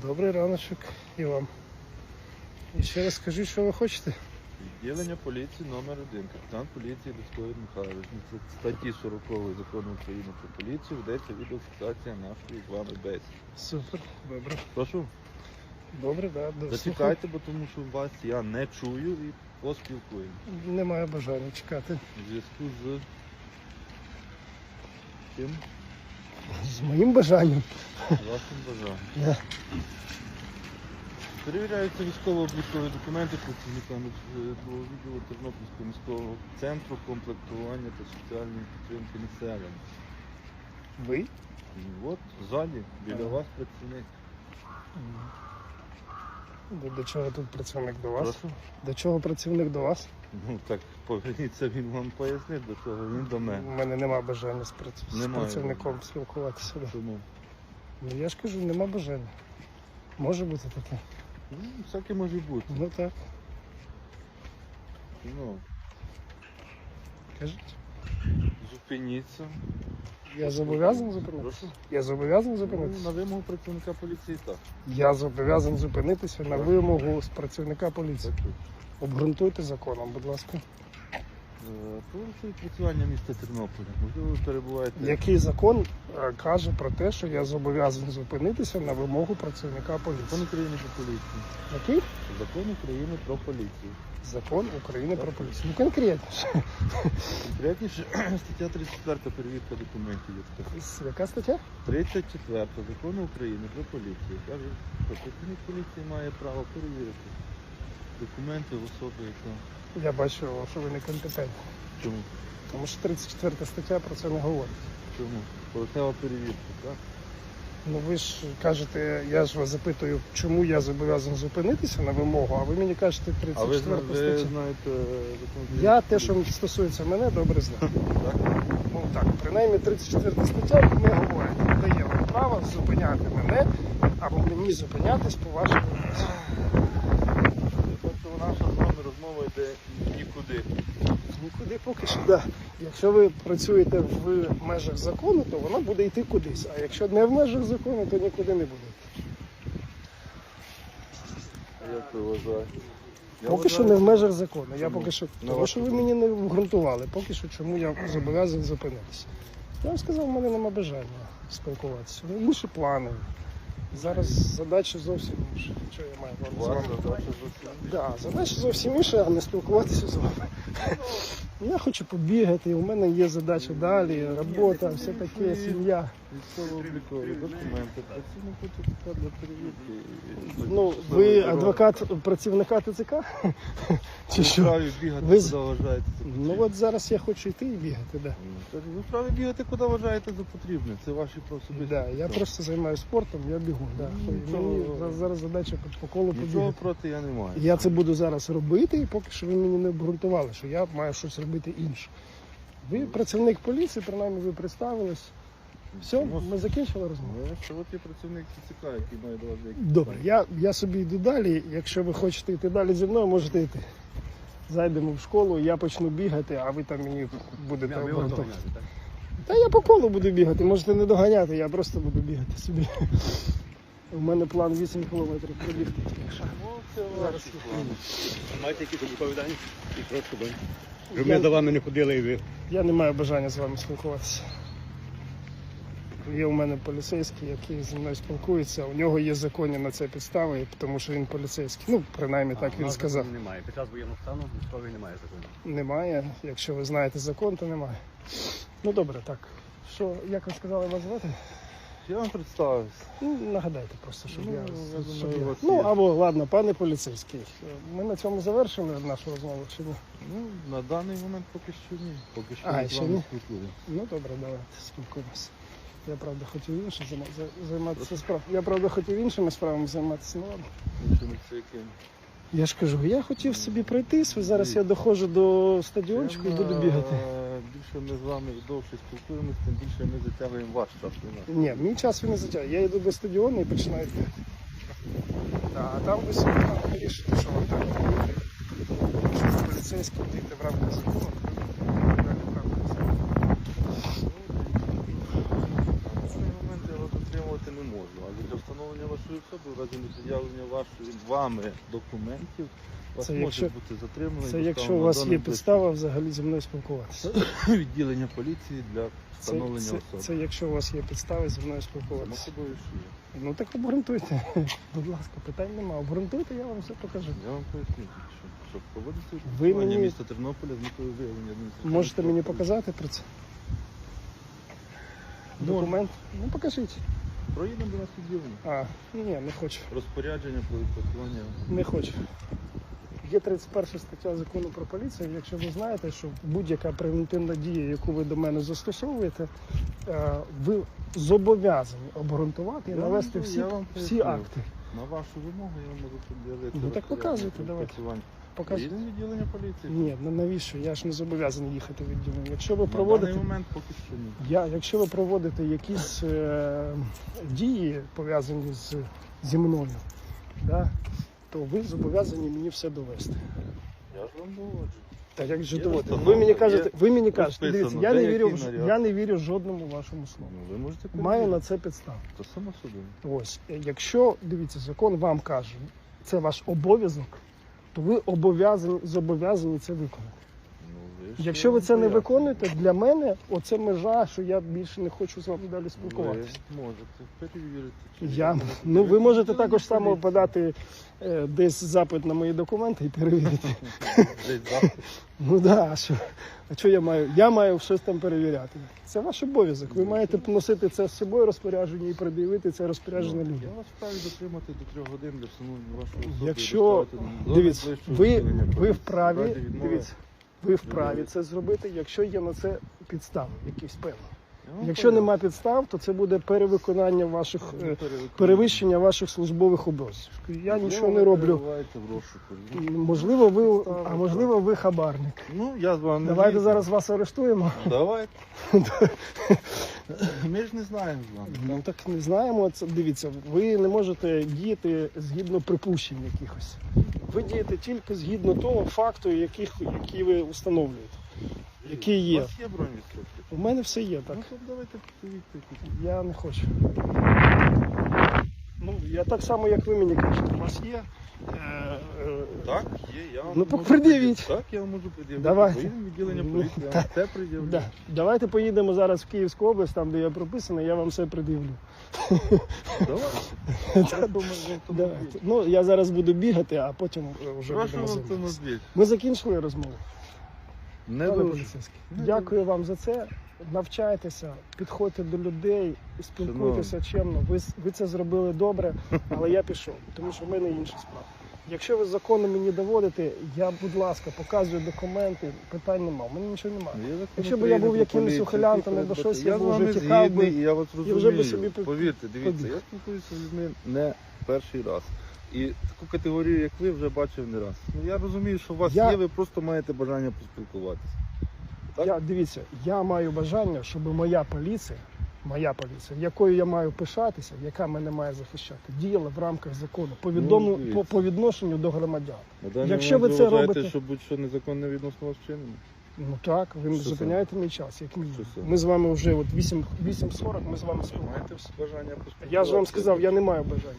Добрий раночок і вам. І ще раз скажіть, що ви хочете. Відділення поліції номер 1 Капітан поліції Лисковий Михайлович. Ну, статті 40 закону України про поліцію ведеться відеофіксація нашої з вами бесіди. Супер, добре. Прошу, Добре, да, до зачекайте, бо тому що вас я не чую і поспілкуємо. Немає бажання чекати. У зв'язку з чим З моїм бажанням. з вашим бажанням. Да. Перевіряються військово-облікові документи працівниками відділу Тернопільського міського центру комплектування та соціальної підтримки населення. Ви? От ззаді біля вас працівник. До, до чого тут працівник до вас? Прошу. До чого працівник до вас? Ну так поверніться, він вам пояснить, до чого він до мене. У мене. нема бажання з, прац- з Немає. працівником спілкуватися. Да. Чому? Ну я ж кажу, нема бажання. Може бути таке. Ну, всяке може бути. Ну так, Ну, кажіть. зупиніться. Я зобов'язаний зупинитися? Прошу. Я зобов'язаний Ну, зупинитися? на вимогу працівника поліції так. Я зобов'язаний зупинитися на вимогу з працівника поліції. Обґрунтуйте законом, будь ласка. Е, Про відпрацювання міста Тернополя. Можливо, перебуваєте. Який закон е, каже про те, що я зобов'язаний зупинитися на вимогу працівника Закон поліції? України про поліцію. Який? Закон України про поліцію. Закон України про поліцію. Ну конкретніше. Конкретніше стаття 34 перевірка документів. є така. Яка стаття? 34 закону України про поліцію. Каже, що працівник поліції має право перевірити документи особи, яка. Я бачу, що ви некомпетентні. Чому? Тому що 34 стаття про це не говорить. Чому? Поверхнева перевірка, так? Ну ви ж кажете, я ж вас запитую, чому я зобов'язаний зупинитися на вимогу, а ви мені кажете А ви, 34 ви стаття. знаєте Я те, що стосується мене, добре знаю. так? Ну так, принаймні 34 стаття не говорить, не дає вам права зупиняти мене або мені зупинятись по. Тобто наша розмова йде нікуди. Нікуди поки що. Да. Якщо ви працюєте в межах закону, то вона буде йти кудись. А якщо не в межах закону, то нікуди не буде. А як ви вважаєте? Я Поки що не в межах закону. Я поки що. Тому що ви мені не обґрунтували, поки що чому я зобов'язаний зупинитися. Я вам сказав, в мене нема бажання спілкуватися. Інші плани. Зараз задача зовсім інша. Що я маю з вами? задача зовсім. Да, задача зовсім інша, а не спілкуватися з вами. Я хочу побігати, у мене є задача далі, робота, все таке, сім'я. Військово-облікові документи. Працівник ТЦК для перевірки. Ну, ви адвокат працівника ТЦК? Чи що? вправі бігати, Ви з- куди вважаєте за Ну потрібне. от зараз я хочу йти і бігати, да. Ну, Ви вправі бігати, куди вважаєте за потрібне. Це ваші особисті. Да, я просто займаюся спортом, я бігу. Да. Ну, Мені нічого. за- зараз задача по- по колу Нічого проти я не маю. Я це буду зараз робити, і поки що ви мені не обґрунтували, що я маю щось робити інше. Ви працівник поліції, принаймні ви представились. Все, ми закінчили розмову. Ну, що от є працівник ТЦК, який має до вас деякі Добре, я, я собі йду далі. Якщо ви хочете йти далі зі мною, можете йти. Зайдемо в школу, я почну бігати, а ви там мені будете обґрунтовувати. Та я по колу буду бігати, можете не доганяти, я просто буду бігати собі. У мене план 8 кілометрів пробігти. якщо. Ну, Маєте якісь відповідання? І просто бо. Щоб Я- ми за вами не ходили і ви. Я не маю бажання з вами спілкуватися. Є у мене поліцейський, який зі мною спілкується. У нього є законні на це підстави, тому що він поліцейський. Ну, принаймні так А, він сказав. Немає. Під час воєнного стану військовий немає закону. Немає. Якщо ви знаєте закон, то немає. Ну добре, так. Що, як ви сказали вас звати? Я вам представився. Ну, нагадайте просто, щоб Ну, я. я щоб думаю, у я- вас Ну є. або ладно, пане поліцейський. Ми на цьому завершили нашу розмову чи ні? Ну, на даний момент поки що ні. Поки що А, ми з ще вами ні? спілкуємося. Ну добре, давайте спілкуємося. Я правда хотів іншим займа- за- займатися справами. Я правда хотів іншими справами займатися, ну ладно. Іншими це яким? Я ж кажу, я хотів собі пройтись, зараз я доходжу до стадіончику і буду е, бігати. Більше ми з вами довше спілкуємося, тим більше ми затягуємо ваш час. Ні, мій час він не затягує. Я йду до стадіону і починаю йти. Да, а там ви собі вирішите, що вам треба робити. Ви діти в рамках закону, то далі в рамках закону. На даний момент я вас отримувати не можу. Але для встановлення вашої особи, в разі непред'явлення вашої вами документів, вас Це може якщо- бути затримано. Це якщо у вас є підстава взагалі зі мною спілкуватися. відділення поліції для встановлення це, особи. це якщо у вас є підстави зі мною спілкуватися. є. Ну так обґрунтуйте. Будь ласка, питань нема. Обґрунтуйте, я вам все покажу. Я вам поясню, що, що проводиться Ви мені- міста Тернополя з метою виявлення Можете мені показати про це? Документ? Ну покажіть. Проїдемо до нас відділення. А, ні, не хочу. Розпорядження про відпрацювання. Не хочу. Є 31 стаття закону про поліцію. Якщо ви знаєте, що будь-яка превентивна дія, яку ви до мене застосовуєте, е, ви зобов'язані обґрунтувати і навести всі, всі акти. На вашу вимогу я можу пред'явити. Ну, так показуйте, давайте. Поїдемо в відділення поліції. Ні, ну навіщо? Я ж не зобов'язаний їхати в відділення. Якщо ви На проводите, даний момент поки що ні. я, якщо ви проводите якісь е, дії пов'язані з, зі мною, да, то ви зобов'язані мені все довести. Я ж вам доводжу. Так як же Є доводити? Ви мені кажете, є ви мені кажете, розписано, дивіться, я де не вірю, в- наряд. я не вірю жодному вашому слову. Ну, ви можете Маю на це підставу. То само собою. Ось, якщо дивіться, закон вам каже, це ваш обов'язок, то ви обов'язані зобов'язані це виконати. Ну, ви Якщо ви це не виконуєте, для мене оце межа, що я більше не хочу з вами далі Ви спілкуватися. можете перевірити. чи Я, ви ну ви можете також само подати е, десь запит на мої документи і перевірити. Десь. Ну да, а що? А що я маю? Я маю щось там перевіряти. Це ваш обов'язок. Ви маєте поносити це з собою розпорядження і пред'явити це розпорядження людям. Я вас вправі затримати до трьох годин для встановлення вашої особи. і Якщо доставити дивіться, ви, відділення ви поліції. вправі, В разі відмови дивіться, ви вправі це зробити, якщо є на це підстави, якісь певні. Я Якщо поясню. нема підстав, то це буде перевиконання ваших Ну, е, перевиконання. перевищення ваших службових обов'язків. Я нічого не роблю. Можливо, ви, а можливо, ви хабарник. Ну, я з вами. Давайте зараз вас арештуємо. Давайте. Ми ж не знаємо з вами. Ну так не знаємо. Це дивіться, ви не можете діяти згідно припущень якихось. Ви дієте тільки згідно того факту, яких, які ви встановлюєте. Які є. У вас є бронь відкритки? У мене все є так. Ну, то давайте повірте. Я не хочу. Ну, я так само, як ви мені кажете, у вас є. Е, е, Так, є, я вам Ну, можу пред'явіть. пред'явити. Так, я вам можу пред'явити. Давайте. Поїдемо в відділення Ну, поліції, я вам пред'явлю. Да. Давайте поїдемо зараз в Київську область, там де я прописаний, я вам все пред'явлю. Давайте. Ну, я зараз буду бігати, а потім е, вже Прошу будемо в займатися. автомобіль. Ми закінчили розмову. Не Пане дуже. поліцейський, Дякую вам за це. Навчайтеся, підходьте до людей, спілкуйтеся чемно. Ви, ви це зробили добре, але я пішов, тому що в мене інші справи. Якщо ви законно мені доводите, я, будь ласка, показую документи, питань нема. У мене нічого немає. Ну, є Якщо б я був якимось ухилянтом або щось, я я б з вами тікав би, згідний, і я вас розумію. вже би собі Повірте, дивіться, побіг. я спілкуюся з людьми не перший раз. І таку категорію, як ви, вже бачив не раз. Ну я розумію, що у вас Я- є, ви просто маєте бажання поспілкуватися. Так? Я дивіться, я маю бажання, щоб моя поліція, моя поліція, якою я маю пишатися, яка мене має захищати, діяла в рамках закону по відому Ну, дивіться. по, по відношенню до громадян. На даний Якщо момент ви це вважаєте, робите- що будь-що незаконне відносно вас вчинено? Ну так, ви Що зупиняєте мій час. Як мій. Що це? Ми з вами вже от 8, 8.40, ми з вами Маєте спілкуємося. бажання поспілкуватися? Я ж вам сказав, я не маю бажання.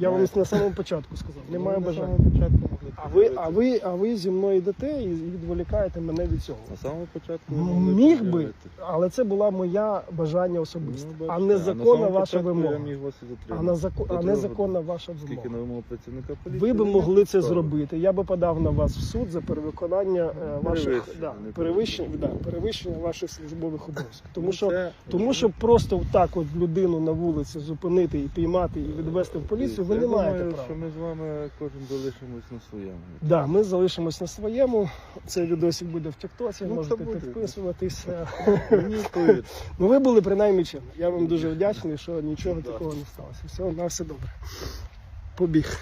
Я вам на самому початку сказав, не Ну, маю бажання. початку А ви, а ви, а ви зі мною йдете і відволікаєте мене від цього. На самому початку ви Ну, могли Міг би, але це була моя бажання особисте, Ну, а бачите, не на законна самому ваша початку вимога. Я міг вас і А, затримати. на зако... А не законна ваша Скільки на вимога. вимогу працівника поліції? Ви би могли це зробити. Я би подав на вас в суд за перевиконання е, ваших Перевищення, да, не перевищення, да, перевищення. ваших службових обов'язків. Тому що тому що просто так от людину на вулиці зупинити і піймати і відвести в поліцію, ви Я не думаю, маєте права. що ми з вами кожен залишимось на своєму. Да, ми залишимось на своєму. Цей відосик буде в Тіктоці, Ну, можете це буде. підписуватися. Ну ви були принаймні чемні. Я вам дуже вдячний, що нічого Да. такого не сталося. Все, на все добре. Побіг.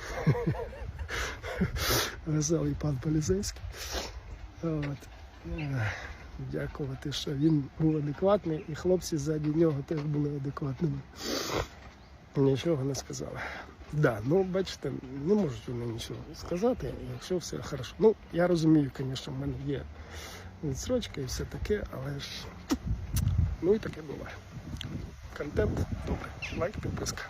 Веселий пан поліцейський. От. Е, Дякувати, що він був адекватний, і хлопці ззаді нього теж були адекватними. Нічого не сказали. Да, ну бачите, не можуть вони нічого сказати, якщо все хорошо. Ну, я розумію, звісно, в мене є відсрочка і все таке, але ж ну і таке буває. Контент добре. Лайк, підписка.